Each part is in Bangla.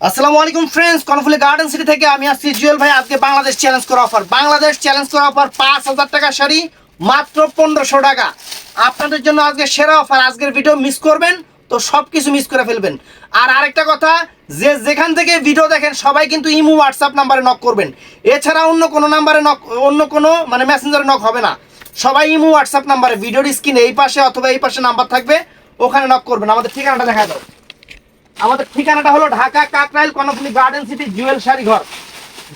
আসসালামু আলাইকুম ফ্রেন্ডস কর্নফুলি গার্ডেন সিটি থেকে আমি আসছি জুয়েল ভাই। আজকে বাংলাদেশ চ্যালেঞ্জ করা অফার বাংলাদেশ চ্যালেঞ্জ করা অফার পাঁচ হাজার টাকা শাড়ি, মাত্র পনেরোশো টাকা। আপনাদের জন্য আজকে সেরা অফার আজকের ভিডিও মিস করবেন, তো সব কিছু মিস করে ফেলবেন। আর আরেকটা কথা, যে যেখান থেকে ভিডিও দেখেন, সবাই কিন্তু ইমো হোয়াটসঅ্যাপ নাম্বারে নক করবেন। এছাড়া অন্য কোনো নাম্বারে নক অন্য কোনো মানে মেসেঞ্জারে নক হবে না। সবাই ইমো হোয়াটসঅ্যাপ নাম্বারে ভিডিওর স্ক্রিনে এই পাশে অথবা এই পাশে নাম্বার থাকবে, ওখানে নক করবেন। আমাদের ঠিকানাটা দেখা দাও আমাদের ঠিকানাটা হলো ঢাকা কাকরাইল কর্ণফুলি গার্ডেন সিটি জুয়েল শাড়ি ঘর।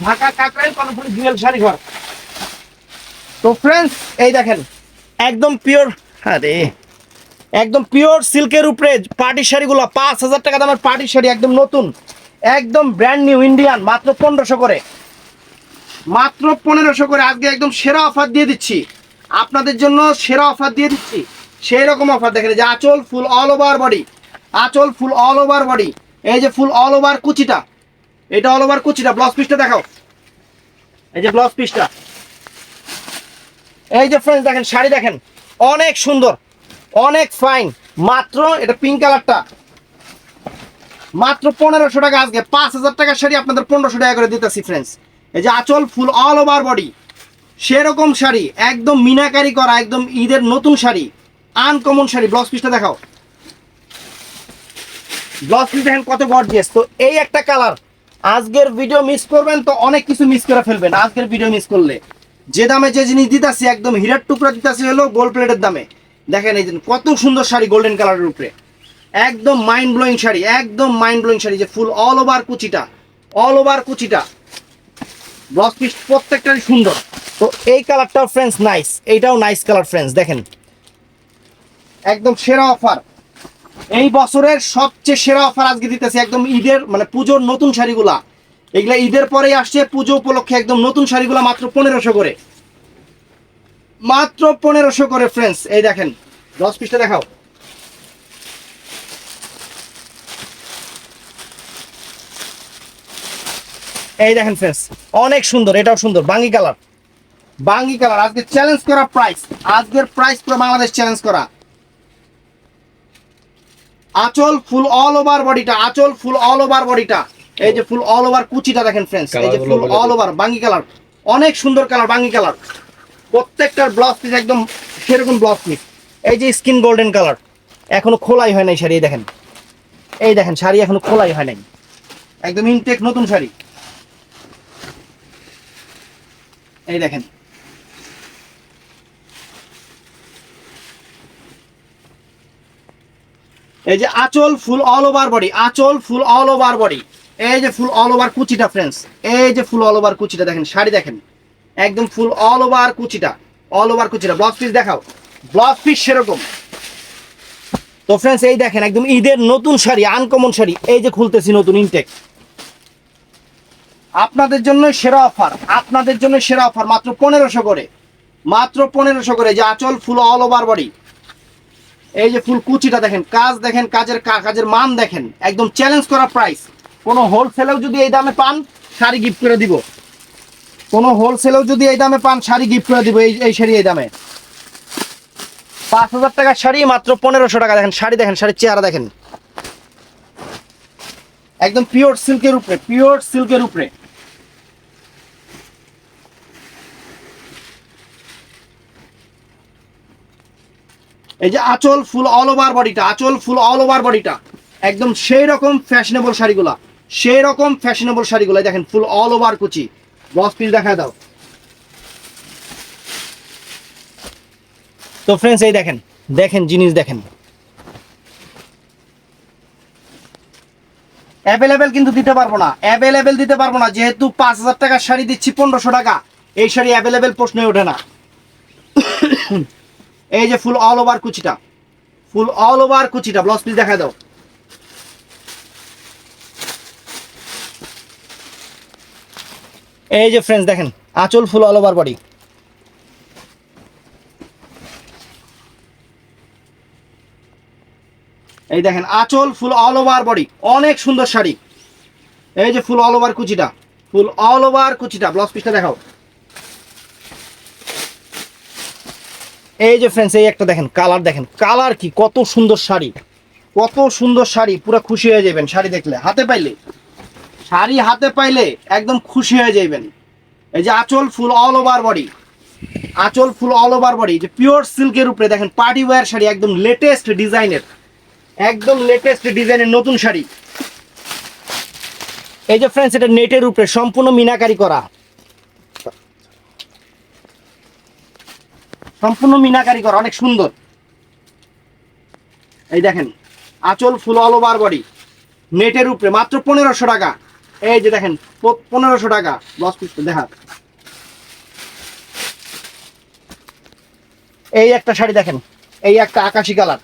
ঢাকা কাকরাইল কর্ণফুলি জুয়েল শাড়ি ঘর। তো ফ্রেন্ডস এই দেখেন, একদম পিওর আরে, একদম পিওর সিল্কের উপরে পার্টি শাড়িগুলো, পাঁচ হাজার টাকা দামের পার্টি শাড়ি, একদম নতুন, একদম ব্র্যান্ড নিউ ইন্ডিয়ান মাত্র পনেরোশো করে। মাত্র পনেরোশো করে, আজকে একদম সেরা অফার দিয়ে দিচ্ছি। আপনাদের জন্য সেরা অফার দিয়ে দিচ্ছি। সেই রকম অফার দেখেন যে আঁচল ফুল অল ওভার বডি আঁচল ফুল অল ওভার বডি এই যে ফুল অল ওভার কুচিটা। এটা অল ওভার কুচিটা। ব্লাউজ পিসটা দেখাও। এই যে ব্লাউজ পিসটা এই যে ফ্রেন্ডস দেখেন, শাড়ি দেখেন। অনেক সুন্দর। অনেক ফাইন মাত্র, এটা পিঙ্ক কালারটা মাত্র পনেরোশো টাকা আজকে। পাঁচ হাজার টাকার শাড়ি আপনাদের পনেরোশো টাকা করে দিতেছি ফ্রেন্ডস এই যে আঁচল ফুল অল ওভার বডি সেরকম শাড়ি। একদম মিনাকারি করা, একদম ঈদের নতুন শাড়ি। আনকমন শাড়ি। ব্লাউজ পিসটা দেখাও। ব্লাউজ কত গর্জিয়াস তো এই একটা কালার আজকের ভিডিও মিস করবেন তো অনেক কিছু মিস করে ফেলবেন আজকের ভিডিও মিস করলে। যে দামে যে জিনিস দিতাছি, একদম টুকরা দিতাছি হলো গোল্ড প্লেটের দামে। দেখেন এই কত সুন্দর শাড়ি গোল্ডেন কালারের উপরে। একদম মাইন্ড ব্লোয়িং শাড়ি, একদম মাইন্ড ব্লোয়িং শাড়ি যে ফুল অল ওভার কুচিটা অল ওভার কুচিটা। ব্লাউজ পিস প্রত্যেকটাই সুন্দর। তো এই কালারটাও ফ্রেন্ডস নাইস এইটাও নাইস কালার ফ্রেন্ডস দেখেন। একদম সেরা অফার এই বছরের সবচেয়ে সেরা অফার আজকে দিতেছে একদম ঈদের মানে পুজোর নতুন শাড়িগুলা। এগুলা ঈদের পরেই আসছে, পুজো উপলক্ষে একদম নতুন শাড়িগুলা মাত্র পনেরোশো করে। মাত্র পনেরোশো করে ফ্রেন্ডস এই দেখেন, দশ পিসটা দেখাও। এই দেখেন ফ্রেন্ডস অনেক সুন্দর, এটাও সুন্দর, বাঙ্গি কালার। বাঙ্গি কালার, আজকে চ্যালেঞ্জ করা প্রাইস আজকের প্রাইস পুরো বাংলাদেশ চ্যালেঞ্জ করা। আঁচল ফুল অল ওভার বডিটা আঁচল ফুল অল ওভার বডিটা এই যে ফুল অল ওভার কুচিটা দেখেন ফ্রেন্ডস এই যে ফুল অল ওভার বাঙ্গি কালার অনেক সুন্দর কালার বাঙ্গি কালার প্রত্যেকটার ব্লাউজ পিস একদম সেরকম ব্লাউজ পিস এই যে স্কিন গোল্ডেন কালার এখনও খোলাই হয় নাই শাড়ি দেখেন। এই দেখেন শাড়ি এখনও খোলাই হয় নাই। একদম ইনটেক নতুন শাড়ি। এই দেখেন এই যে আঁচল ফুল অল ওভার বডি আঁচল ফুল অল ওভার বডি এই যে ফুল অল ওভার কুচিটা ফ্রেন্ডস এই যে ফুল অল ওভার কুচিটা দেখেন, শাড়ি দেখেন, একদম ফুল অল ওভার কুচিটা অল ওভার কুচিটা। ব্লাউজ পিস দেখাও ব্লাউজ পিস সেরকম। তো ফ্রেন্ডস এই দেখেন, একদম ঈদের নতুন শাড়ি আনকমন শাড়ি, এই যে খুলতেছি নতুন ইনটেক আপনাদের জন্য সেরা অফার আপনাদের জন্য সেরা অফার মাত্র পনেরোশো করে, মাত্র পনেরোশো করে যে আঁচল ফুল অল ওভার বডি এই যে ফুল কুচিটা দেখেন, কাজ দেখেন, কাজের কাজের মান দেখেন, একদম চ্যালেঞ্জ করা প্রাইস কোনো হোলসেলেও যদি এই দামে পান, শাড়ি গিফট করে দিব। কোনো হোলসেলেও যদি এই দামে পান, শাড়ি গিফট করে দিব এই এই শাড়ি এই দামে। পাঁচ হাজার টাকার শাড়ি মাত্র পনেরোশো টাকা দেখেন, শাড়ি দেখেন, শাড়ির চেহারা দেখেন। একদম পিওর সিল্কের উপরে পিওর সিল্কের উপরে। এই যে আঁচল ফুল অল ওভার বডিটা আঁচল ফুল অল ওভার বডিটা একদম সেই রকম ফ্যাশনেবল শাড়িগুলা, সেই রকম ফ্যাশনেবল শাড়িগুলো দেখেন ফুল অল ওভার কুচি। ব্লাউজ পিস দেখা দাও। তো ফ্রেন্ডস এই দেখেন দেখেন জিনিস দেখেন। অ্যাভেলেবেল কিন্তু দিতে পারব না অ্যাভেলেবেল দিতে পারব না, যেহেতু পাঁচ হাজার টাকার শাড়ি দিচ্ছি, পনেরোশো টাকা। এই শাড়ি অ্যাভেলেবেল প্রশ্নই ওঠে না। এই যে ফুল অল ওভার কুচিটা। ফুল অল ওভার কুচিটা ব্লাউজ পিস দেখা দাও। এই যে ফ্রেন্ডস দেখেন, আঁচল ফুল অল ওভার বডি এই দেখেন, আঁচল ফুল অল ওভার বডি অনেক সুন্দর শাড়ি। এই যে ফুল অল ওভার কুচিটা ফুল অল ওভার কুচিটা ব্লাউজ পিসটা দেখাও। এই যে ফ্রেন্ডস এই একটা দেখেন কালার দেখেন। কালার কি? কত সুন্দর শাড়ি। কত সুন্দর শাড়ি, পুরো খুশি হয়ে যাবেন শাড়ি দেখলে। হাতে পাইলে। শাড়ি হাতে পাইলে একদম খুশি হয়ে যাইবেন এই যে আঁচল ফুল অল ওভার বডি আঁচল ফুল অল ওভার বডি যে পিওর সিল্কের উপরে দেখেন পার্টি ওয়্যার শাড়ি, একদম লেটেস্ট ডিজাইনের একদম লেটেস্ট ডিজাইনের নতুন শাড়ি। এই যে ফ্রেন্ডস এটা নেটের উপরে সম্পূর্ণ মিনাকারি করা। সম্পূর্ণ মিনাকারি করা অনেক সুন্দর। এই দেখেন, আঁচল ফুল অল ওভার বডি নেটের উপরে, মাত্র পনেরোশো টাকা। এই যে দেখেন পনেরোশো টাকা লস পিস দেখা। এই একটা শাড়ি দেখেন, এই একটা আকাশি কালার।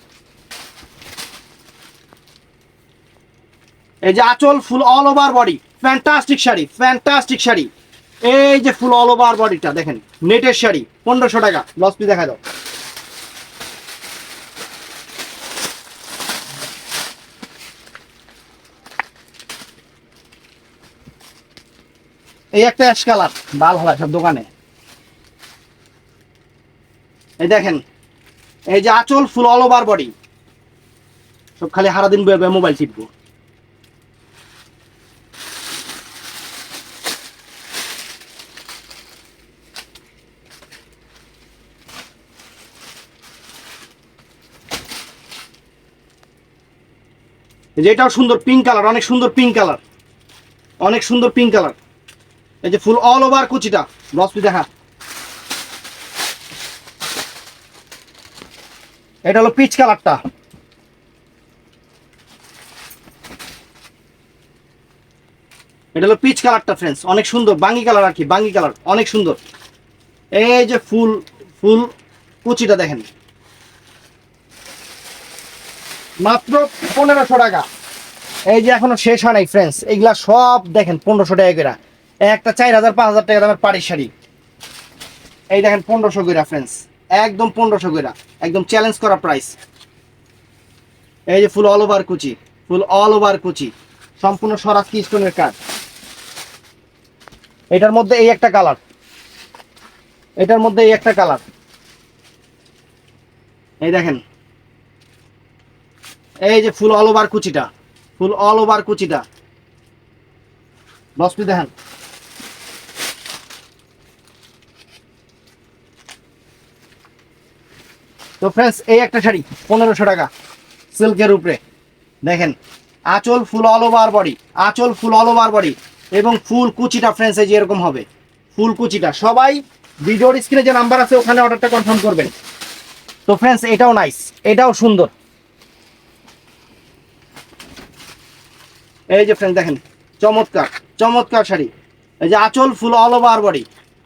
এই যে আঁচল full all over body fantastic sari fantastic sari. এই যে ফুল অল ওভার বডিটা দেখেন নেটের শাড়ি, পনেরোশো টাকা লস পিস দেখা দাও। এই একটা অ্যাশ কালার বাল হয় সব দোকানে। এই দেখেন, এই যে আঁচল ফুল অল ওভার বডি সব খালি বয়ে বয়ে মোবাইল টিপবো এই যে এটাও সুন্দর পিঙ্ক কালার অনেক সুন্দর পিঙ্ক কালার অনেক সুন্দর পিঙ্ক কালার এই যে ফুল অল ওভার কুচিটা। ব্লাউজ পিস দেখা। এটা হলো পিচ কালারটা এটা হলো পিচ কালারটা ফ্রেন্ডস অনেক সুন্দর। বাঙ্গি কালার আর কি, বাঙ্গি কালার অনেক সুন্দর। এই যে ফুল ফুল কুচিটা দেখেন। মাত্র পনেরোশো টাকা। এই যে এখনও শেষ হয় নাই ফ্রেন্ডস এইগুলা সব দেখেন পনেরোশো টাকা করে একটা চার হাজার, পাঁচ হাজার টাকা দামের পাড়ির শাড়ি। এই দেখেন পনেরোশো করে ফ্রেন্ডস একদম পনেরোশো করে একদম চ্যালেঞ্জ করা প্রাইস এই যে ফুল অল ওভার কুচি ফুল অল ওভার কুচি, সম্পূর্ণ সরাজ কি স্টোনের কাজ এটার মধ্যে এই একটা কালার এটার মধ্যে এই একটা কালার এই দেখেন এই যে ফুল অল ওভার কুচিটা, ফুল অল ওভার কুচিটা। পিস দেখেন। তো ফ্রেন্ডস এই একটা শাড়ি, পনেরোশো টাকা সিল্কের উপরে। দেখেন, আঁচল ফুল অল ওভার বডি আঁচল ফুল অল ওভার বডি এবং ফুল কুচিটা ফ্রেন্ডস এই যে এরকম হবে। ফুল কুচিটা। সবাই ভিডিওর স্ক্রিনে যে নাম্বার আছে, ওখানে অর্ডারটা কনফার্ম করবেন। তো ফ্রেন্ডস এটাও নাইস এটাও সুন্দর। এই যে ফ্রেন্ড দেখেন, চমৎকার চমৎকার শাড়ি। এই যে আঁচল ফুল অল ওভার বডি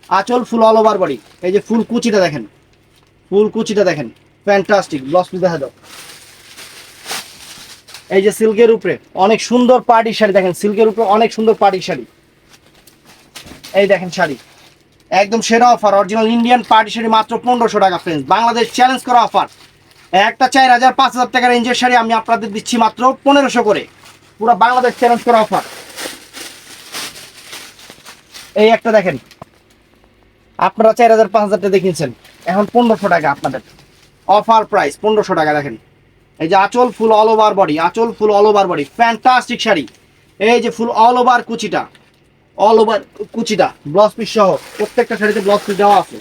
আঁচল ফুল অল ওভার বডি এই যে ফুল কুচিটা দেখেন ফুল কুচিটা দেখেন ফ্যান্টাস্টিক ব্লাউজ পিস দেখা দাও এই যে সিল্কের উপরে, অনেক সুন্দর পার্টি শাড়ি দেখেন সিল্কের উপরে অনেক সুন্দর পার্টি শাড়ি। এই দেখেন শাড়ি, একদম সেরা offer original Indian party sari মাত্র পনেরোশো টাকা ফ্রেন্ডস বাংলাদেশ চ্যালেঞ্জ করা অফার একটা চার হাজার পাঁচ হাজার টাকার রেঞ্জের শাড়ি আমি আপনাদের দিচ্ছি মাত্র পনেরোশো করে। পুরো বাংলাদেশ চ্যালেঞ্জ করা অফার এই একটা দেখেন। আপনারা চার হাজার, পাঁচ হাজার টাকা দেখিয়েছেন এখন পনেরোশো টাকা আপনাদের। অফার প্রাইস পনেরোশো টাকা দেখেন। এই যে আঁচল ফুল অল ওভার বডি আঁচল full all over body fantastic sari. এই যে ফুল অল ওভার কুচিটা অল ওভার কুচিটা ব্লাউজ পিস সহ প্রত্যেকটা শাড়িতে ব্লাউজ পিস দেওয়া আছে।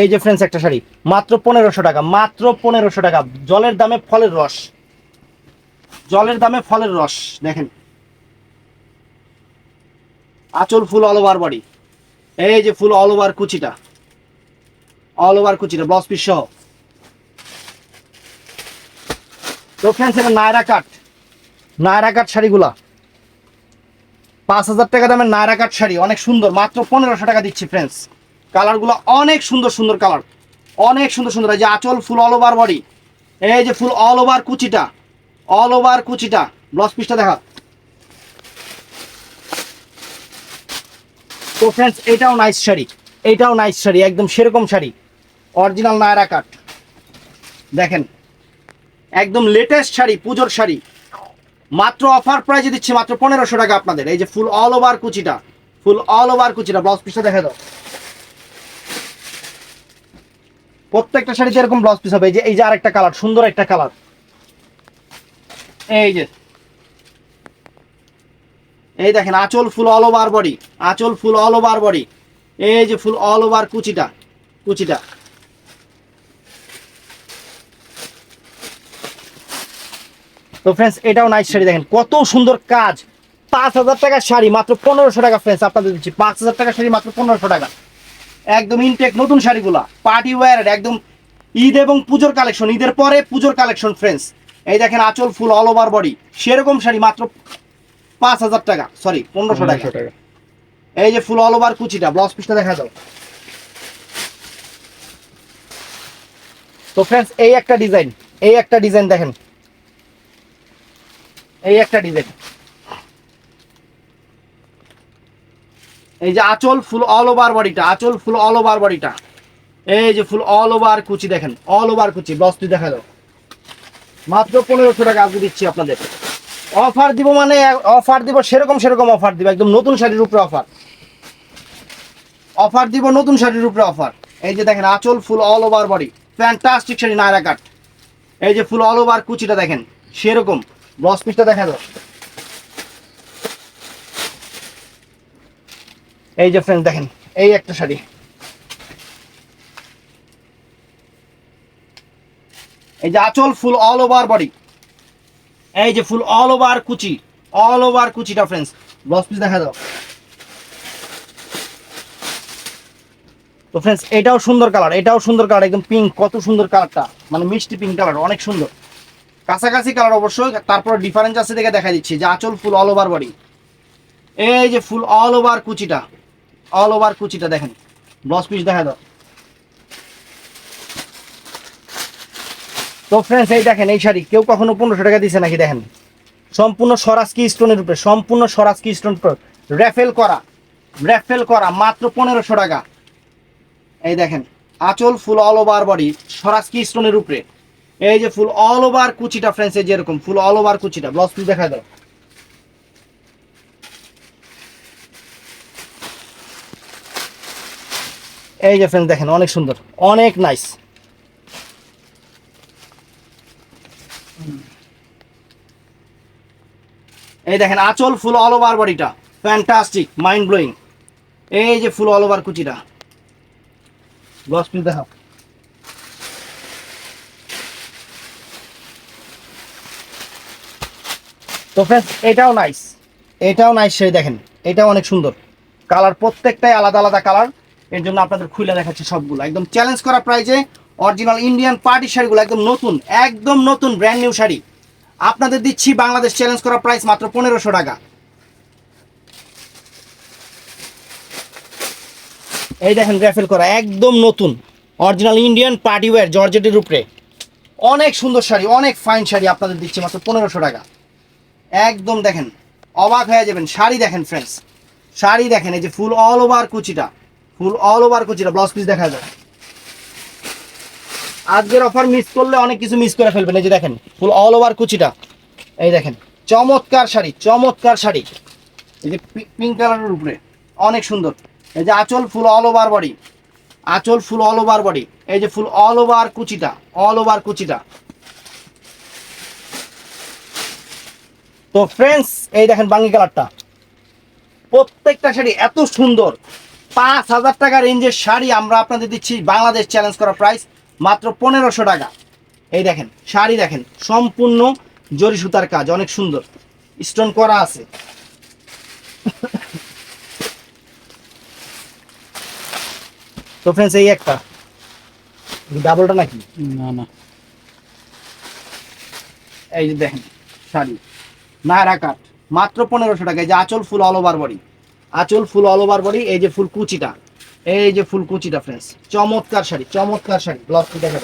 এই যে ফ্রেন্ডস একটা শাড়ি। মাত্র পনেরোশো টাকা, মাত্র পনেরোশো টাকা। জলের দামে ফলের রস। জলের দামে ফলের রস, দেখেন। আঁচল ফুল অল ওভার বডি এই যে ফুল অল ওভার কুচিটা। অল ওভার কুচিটা ব্লাউজ পিস সহ। তো ফ্রেন্ডস এটা নায়রা কাট। নায়রা কাট শাড়িগুলা। পাঁচ হাজার টাকা দামের নায়রা কাট শাড়ি, অনেক সুন্দর, মাত্র পনেরোশো টাকা দিচ্ছি ফ্রেন্ডস কালারগুলো অনেক সুন্দর সুন্দর কালার। অনেক সুন্দর সুন্দর। এই যে আঁচল ফুল অল ওভার বডি এই যে ফুল অল ওভার কুচিটা। অল ওভার কুচিটা। ব্লাউজ পিসটা দেখা। তো ফ্রেন্ডস এটাও নাইস শাড়ি। এটাও নাইস শাড়ি, একদম সেরকম শাড়ি। অরিজিনাল নায়রা কাট দেখেন। একদম লেটেস্ট শাড়ি, পুজোর শাড়ি। মাত্র অফার প্রাইজে দিচ্ছি, মাত্র পনেরোশো টাকা আপনাদের। এই যে ফুল অল ওভার কুচিটা। ফুল অল ওভার কুচিটা। ব্লাউজ পিসটা দেখা দাও। প্রত্যেকটা শাড়িতে এরকম ব্লাউজ পিস হবে। এই যে এই যে আরেকটা কালার সুন্দর একটা কালার এই যে। এই দেখেন, আঁচল ফুল অল ওভার বডি আঁচল ফুল অল ওভার বডি এই যে ফুল অল ওভার কুচিটা কুচিটা। তো ফ্রেন্ডস এটাও নাইস শাড়ি দেখেন, কত সুন্দর কাজ। পাঁচ হাজার টাকার শাড়ি, মাত্র পনেরোশো টাকা ফ্রেন্ডস আপনাদের দিচ্ছি। পাঁচ হাজার টাকার শাড়ি, মাত্র পনেরোশো টাকা। একদম ইনটেক নতুন শাড়িগুলা পার্টি ওয়্যারের একদম ঈদ এবং পুজোর কালেকশন ঈদের পরে পুজোর কালেকশন ফ্রেন্ডস এই দেখেন আঁচল ফুল অল ওভার বডি সেরকম শাড়ি মাত্র পাঁচ হাজার টাকা সরি পনেরোশো টাকা। এই যে ফুল অল ওভার কুচিটা ব্লাউজ পিসটা দেখা দাও তো ফ্রেন্ডস এই একটা ডিজাইন এই একটা ডিজাইন দেখেন। এই একটা ডিজাইন এই যে আঁচল ফুল অল ওভার বডিটা আঁচল ফুল অল ওভার বডিটা এই যে ফুল অল ওভার কুচি দেখেন অল ওভার কুচি পিস দেখা দাও। মাত্র পনেরোশো টাকা আজকে দিচ্ছি আপনাদের। অফার দিব মানে অফার দিব সেরকম সেরকম অফার দিব, একদম নতুন শাড়ির উপরে অফার। অফার দিব নতুন শাড়ির উপরে অফার। এই যে দেখেন, আঁচল full all over body fantastic sari, Naira cut. এই যে ফুল অল ওভার কুচিটা দেখেন, সেরকম। ব্লাউজ পিসটা দেখা দাও। এই যে ফ্রেন্ড দেখেন, এই একটা শাড়ি। এই যে আঁচল ফুল অল ওভার বডি এই যে ফুল অল ওভার কুচি অল ওভার কুচিটা ফ্রেন্ডস ব্লাউজ পিস দেখা দাও তো ফ্রেন্ডস এটাও সুন্দর কালার এটাও সুন্দর কালার একদম পিঙ্ক কত সুন্দর কালারটা মানে মিষ্টি পিঙ্ক কালার অনেক সুন্দর। কাছাকাছি কালার অবশ্যই, তারপর ডিফারেন্স আছে দেখে দেখা দিচ্ছি, যে আঁচল ফুল অল ওভার বডি এই যে ফুল অল ওভার কুচিটা। অল ওভার কুচিটা দেখেন। ব্লাউজ পিস দেখা দাও। তো ফ্রেন্ডস এই দেখেন, এই শাড়ি কেউ কখনো পনেরোশো টাকা দিছে নাকি দেখেন? সম্পূর্ণ স্বরাজকি স্টোনের উপরে, সম্পূর্ণ স্বরাজকি স্টোন র্যাফেল করা র্যাফেল করা, মাত্র পনেরোশো টাকা। এই দেখেন, আঁচল full all over body Swarovski স্টোনের উপরে। এই যে ফুল অল ওভার কুচিটা ফ্রেন্ডস যেরকম ফুল অল ওভার কুচিটা ব্লাউজ পিস দেখা দাও। এই যে ফ্রেন্ড দেখেন, অনেক সুন্দর, অনেক নাইস এই দেখেন, আঁচল ফুল অল ওভার বডিটা ফ্যান্টাস্টিক মাইন্ড ব্লোয়িং এই যে ফুল অল ওভার কুচিটা। ব্লাউজ পিস দেখাও। তো ফ্রেন্ডস এটাও নাইস এটাও নাইস সেই দেখেন, এটাও অনেক সুন্দর। কালার প্রত্যেকটাই আলাদা আলাদা কালার এর জন্য আপনাদের খুলে দেখাচ্ছি সবগুলো। একদম চ্যালেঞ্জ করা প্রাইজে অরিজিনাল ইন্ডিয়ান পার্টি শাড়িগুলো, একদম নতুন একদম নতুন ব্র্যান্ড নিউ শাড়ি। আপনাদের দিচ্ছি বাংলাদেশ চ্যালেঞ্জ করা প্রাইস মাত্র পনেরোশো টাকা। এই দেখেন গ্রাফেল করা, একদম নতুন অরিজিনাল ইন্ডিয়ান পার্টি ওয়্যার জর্জেটের উপরে। অনেক সুন্দর শাড়ি, অনেক ফাইন শাড়ি আপনাদের দিচ্ছি মাত্র পনেরোশো টাকা। একদম দেখেন, অবাক হয়ে যাবেন, শাড়ি দেখেন ফ্রেন্ডস শাড়ি দেখেন, এই যে ফুল অল ওভার কুচিটা। ফুল অল ওভার কুচিটা ব্লাউজ পিস দেখা যায়। আজকের অফার মিস করলে অনেক কিছু মিস করে ফেলবেন, এই যে দেখেন ফুল অল ওভার কুচিটা এই দেখেন, চমৎকার শাড়ি চমৎকার শাড়ি। এই যে পিঙ্ক কালারের উপরে, অনেক সুন্দর। এই যে আঁচল ফুল অল ওভার বডি আঁচল ফুল অল ওভার বডি এই যে ফুল অল ওভার কুচিটা অল ওভার কুচিটা তো ফ্রেন্ডস এই দেখেন বাঙ্গি কালারটা প্রত্যেকটা শাড়ি এত সুন্দর। পাঁচ হাজার টাকা রেঞ্জের শাড়ি আমরা আপনাদের দিচ্ছি বাংলাদেশ চ্যালেঞ্জ করা প্রাইস মাত্র পনেরোশো টাকা। এই দেখেন শাড়ি দেখেন সম্পূর্ণ জরি সুতার কাজ অনেক সুন্দর। স্টোন করা আছে। তো ফ্রেন্ডস এই একটা। ডাবলটা নাকি? না না। এই যে দেখেন শাড়ি। নায়রা কাট মাত্র পনেরোশো টাকা। এই যে আঁচল ফুল অল ওভার বডি আঁচল ফুল অল ওভার বডি এই যে ফুল কুচিটা, এই যে ফুল কুচিটা ফ্রেন্ডস চমৎকার শাড়ি চমৎকার শাড়ি ব্লাউজ দেখা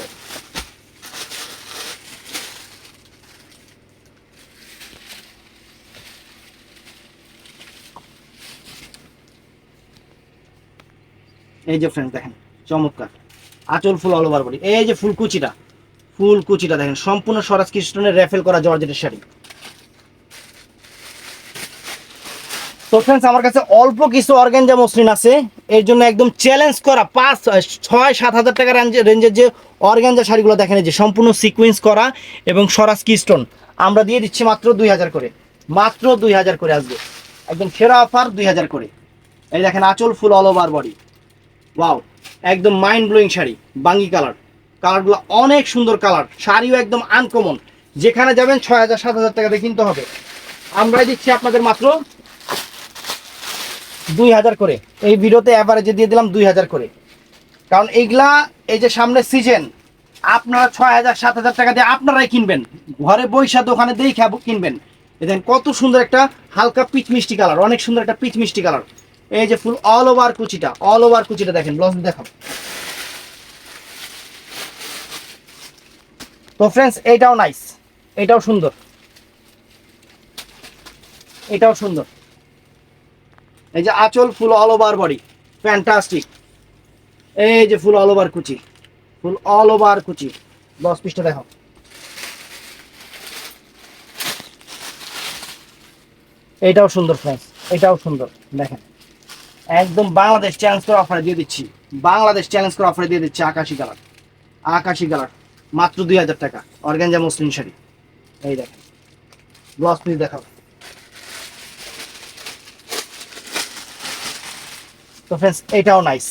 এই যে ফ্রেন্ডস দেখেন, চমৎকার, আঁচল ফুল অল ওভার বডি এই যে ফুল কুচিটা ফুল কুচিটা দেখেন, সম্পূর্ণ স্বরাজ কৃষ্ণনের র্যাফেল করা জর্জেটের শাড়ি। তো ফ্রেন্ডস আমার কাছে অল্প কিছু অর্গানজা মসলিন আছে। এর জন্য একদম চ্যালেঞ্জ করা পাঁচ, ছয়, সাত হাজার টাকা রেঞ্জে রেঞ্জের যে অর্গানজা শাড়িগুলো দেখেন যে সম্পূর্ণ সিকোয়েন্স করা এবং সরাস কি স্টোন আমরা দিয়ে দিচ্ছি মাত্র দুই হাজার করে। মাত্র দুই হাজার করে আসবে। একদম সেরা অফার দুই হাজার করে। এই দেখেন, আঁচল full all over body wow একদম মাইন্ড ব্লোয়িং শাড়ি, বাঙ্গি কালার কালারগুলো অনেক সুন্দর কালার শাড়িও একদম আনকমন যেখানে যাবেন ছয় হাজার, সাত হাজার টাকা দিয়ে কিনতে হবে। আমরাই দিচ্ছি আপনাদের মাত্র দুই হাজার করে। এই ভিডিওতে অ্যাভারেজে দিয়ে দিলাম দুই হাজার করে। কারণ এইগুলা, এই যে সামনে সিজন আপনারা ছয় হাজার, সাত হাজার টাকা দিয়ে আপনারাই কিনবেন। ঘরে বৈশা দোকানে দিয়েই খাব কিনবেন। দেখেন কত সুন্দর একটা হালকা পিচ মিষ্টি কালার, অনেক সুন্দর একটা পিচ মিষ্টি কালার। এই যে ফুল অল ওভার কুচিটা অল ওভার কুচিটা দেখেন ব্লাউজ দেখাব। তো ফ্রেন্ডস এইটাও নাইস এটাও সুন্দর। এটাও সুন্দর। এই যে আঁচল full all over body fantastic এই যে ফুল অল ওভার কুচি, ফুল অল ওভার কুচি। দশ পিসটা দেখো। এটাও সুন্দর ফ্রেন্ডস এটাও সুন্দর, দেখেন। একদম বাংলাদেশ চ্যালেঞ্জ করে অফারে দিয়ে দিচ্ছি। বাংলাদেশ চ্যালেঞ্জ করে অফারে দিয়ে দিচ্ছি আকাশি কালার আকাশি কালার মাত্র দুই হাজার টাকা, অর্গানজা মুসলিম শাড়ি। এই দেখেন। ব্লাউজ পিস দেখাও তো ফ্রেন্ডস এটাও নাইস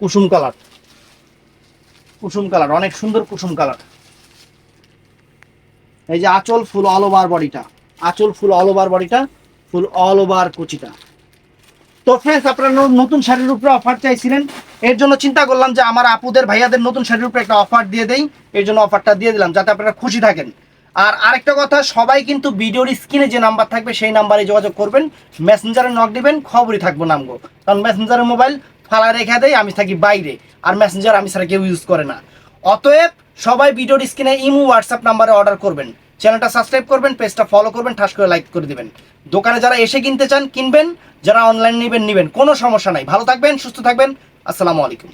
কুসুম কালার কুসুম কালার অনেক সুন্দর কুসুম কালার এই যে আঁচল ফুল অল ওভার বডিটা আঁচল ফুল অল ওভার বডিটা ফুল অল ওভার কুচিটা। তো ফ্রেন্ডস আপনারা নতুন শাড়ির উপরে অফার চাইছিলেন, এর জন্য চিন্তা করলাম যে আমার আপুদের ভাইয়াদের নতুন শাড়ির উপরে একটা অফার দিয়ে দেই, এর জন্য অফারটা দিয়ে দিলাম, যাতে আপনারা খুশি থাকেন। আর আরেকটা কথা, সবাই কিন্তু ভিডিওর স্ক্রিনে যে নাম্বার থাকবে সেই নাম্বারে যোগাযোগ করবেন মেসেঞ্জারে নক দিবেন, খবরই থাকব নামগো। কারণ মেসেঞ্জারের মোবাইল ফালা রেখে দেয়, আমি থাকি বাইরে, আর মেসেঞ্জার আমি ছাড়া কেউ ইউজ করে না। অতএব সবাই ভিডিওর স্ক্রিনে ইমো হোয়াটসঅ্যাপ নাম্বারে অর্ডার করবেন। চ্যানেলটা সাবস্ক্রাইব করবেন পেজটা ফলো করবেন, ঠাস করে লাইক করে দিবেন। দোকানে যারা এসে কিনতে চান, কিনবেন, যারা অনলাইন নেবেন নেবেন, কোনো সমস্যা নাই। ভালো থাকবেন, সুস্থ থাকবেন, আসসালামু আলাইকুম।